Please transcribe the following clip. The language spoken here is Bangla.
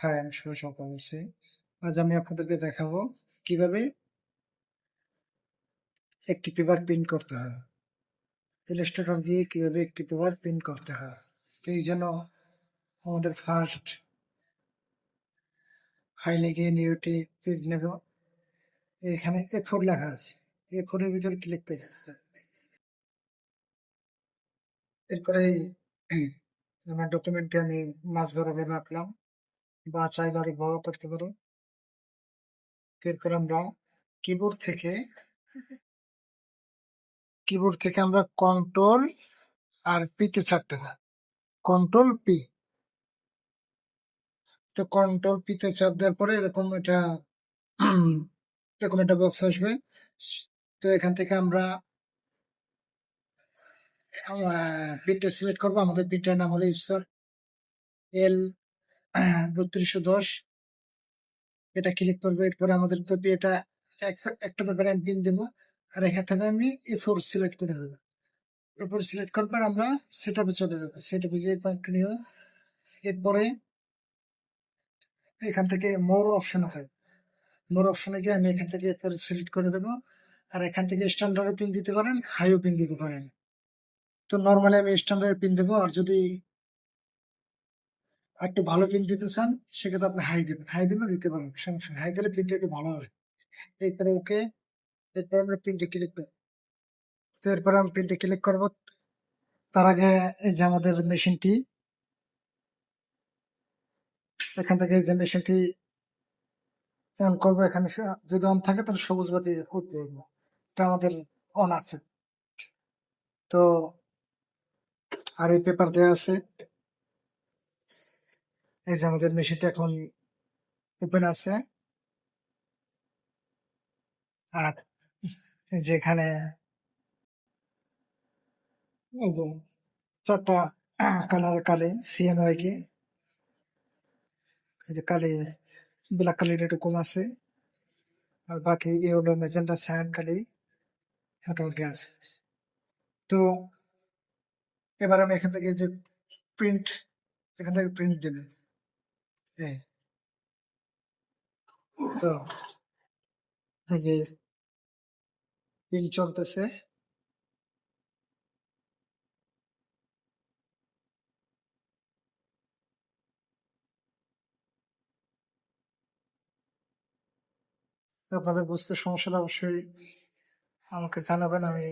হ্যাঁ, আমি সকাল বলছি। আজ আমি আপনাদেরকে দেখাবো কীভাবে একটি পেপার প্রিন্ট করতে হয়। ইলাস্ট্রেটর দিয়ে কীভাবে একটি পেপার প্রিন্ট করতে হয়। এই জন্য আমাদের ফার্স্ট ফাইলে গিয়ে নিউটি পেজ নেব এখানে এ ফোর লেখা আছে এ ফোরের ভিতরে ক্লিক করে এরপরে আমার ডকুমেন্টটি আমি মাছ বরাবর রাখলাম বা চাইলে বড় করতে পারো। এরপর আমরা কিবোর্ড থেকে কিবোর্ড থেকে আমরা কন্ট্রোল আর পিতে ছাড়তে হবে কন্ট্রোল পি তো কন্ট্রোল পিতে চাপ দেওয়ার পরে এরকম এটা এরকম একটা বক্স আসবে। তো এখান থেকে আমরা প্রিন্টার সিলেক্ট করব। আমাদের প্রিন্টার নাম হলো ইপসার এল বত্রিশশো দশ। এটা ক্লিক করব, এরপরে আমাদের কপি এটা এক- একটা ব্যাপারে আমি পিন দেবো, আর এখান থেকে আমি এ ফোর সিলেক্ট করে দেবো। এরপর সিলেক্ট করার পর আমরা সেট আপে চলে যাব। সেট আপে যে কন্টিনিউ এরপরে এখান থেকে মোর অপশন আছে। মোর অপশনে গিয়ে আমি এখান থেকে এরপরে সিলেক্ট করে দেবো, আর এখান থেকে স্ট্যান্ডার্ড পিন দিতে পারেন হাইও পিন দিতে পারেন। তো নর্মালি আমি স্ট্যান্ডার্ড পিন দেবো, আর যদি একটু ভালো পিন দিতে চান, সেক্ষেত্রে আপনি হাই দেবেন। হাই দিলে দিতে পারেন সমস্যা হাই দিলে প্রিন্টটা একটু ভালো হবে। এরপরে ওকে এরপর আমরা প্রিন্টে ক্লিক করব। তো এরপরে আমি প্রিন্টে ক্লিক করব। তার আগে এই যে আমাদের মেশিনটি এখান থেকে এই যে মেশিনটি অন করব, এখানে যদি অন থাকে তাহলে সবুজ বাতি উঠবে এটা আমাদের অন আছে। তো, আর এই পেপার দেওয়া আছে। এই যে আমাদের মেশিনটা এখন ওপেন আছে। আর এই যে এখানে এই যে চারটা কালার কালে, সিএম হয় কি? যে কালি, ব্ল্যাক কালির একটু কম আছে। আর বাকি ইউরো মেজেন্টা সায়ান কালি মোটামুটি আছে। তো এবার আমি এখান থেকে যে প্রিন্ট এখান থেকে প্রিন্ট দেবে। এই তো এই যে প্রিন্ট চলতেছে আপনাদের বুঝতে সমস্যা হলে অবশ্যই আমাকে জানাবেন আমি